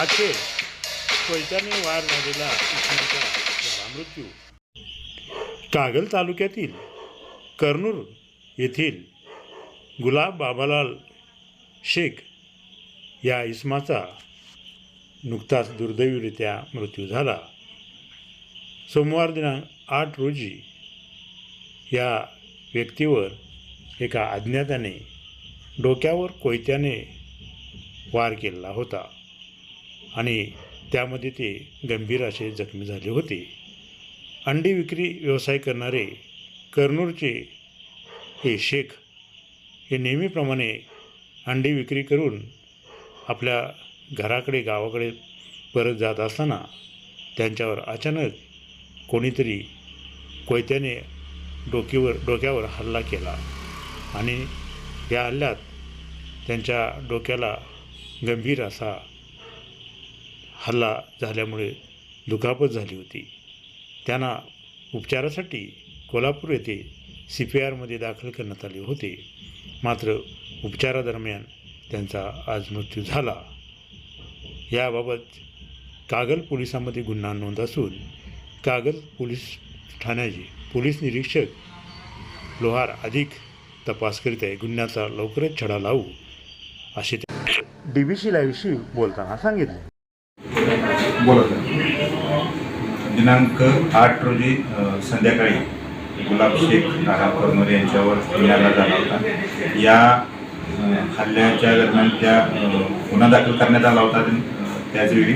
अखेर कोयत्याने वार झालेला इसमाचा मृत्यू कागल तालुक्यातील कर्नूर येथील गुलाब बाबालाल शेख या इसमाचा नुकताच दुर्दैवीरित्या मृत्यू झाला. सोमवार दिनांक आठ रोजी या व्यक्तीवर एका अज्ञाताने डोक्यावर कोयत्याने वार केलेला होता. आणि त्यामध्ये ते गंभीर असे जखमी झाले होते. अंडी विक्री व्यवसाय करणारे कर्नूरचे हे शेख हे नेहमीप्रमाणे अंडी विक्री करून आपल्या घराकडे गावाकडे परत जात असताना त्यांच्यावर अचानक कोणीतरी कोयत्याने डोकीवर डोक्यावर हल्ला केला आणि या हल्ल्यात त्यांच्या डोक्याला गंभीर असा हल्ला झाल्यामुळे दुखापत झाली होती. त्यांना उपचारासाठी कोल्हापूर येथे सी पी आरमध्ये दाखल करण्यात आले होते. मात्र उपचारादरम्यान त्यांचा आज मृत्यू झाला. याबाबत कागल पोलिसांमध्ये गुन्हा नोंद असून कागल पोलीस ठाण्याचे पोलीस निरीक्षक लोहार अधिक तपास करीत आहे. गुन्ह्याचा लवकरच छडा लावू असे डी बी सी लाईव्हशी बोलताना सांगितले. बोलत आहे. दिनांक आठ रोजी संध्याकाळी गुलाब शेख राणा कर्मर यांच्यावर हल्ला झाला होता. या हल्ल्याच्या दरम्यान त्या गुन्हा दाखल करण्यात आला होता त्याचवेळी.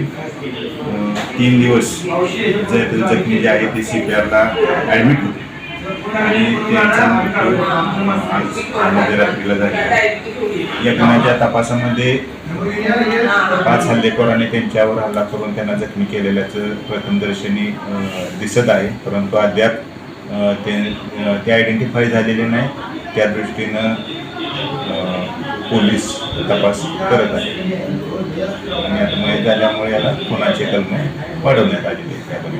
तीन दिवस जे जखमी जे आहे ते सी पी आरला ॲडमिट होते. आणि त्यांचा मृत्यू आज या तपासामध्ये पाच हल्लेखोरांनी त्यांच्यावर हल्ला करून त्यांना जखमी केलेल्याचं प्रथमदर्शनी दिसत आहे. परंतु अद्याप ते ते आयडेंटिफाय झालेले नाही त्या दृष्टीनं पोलीस तपास करत आहे आणि आता मयत झाल्यामुळे याला खुनाचे कलमे वाढवण्यात आलेली आहे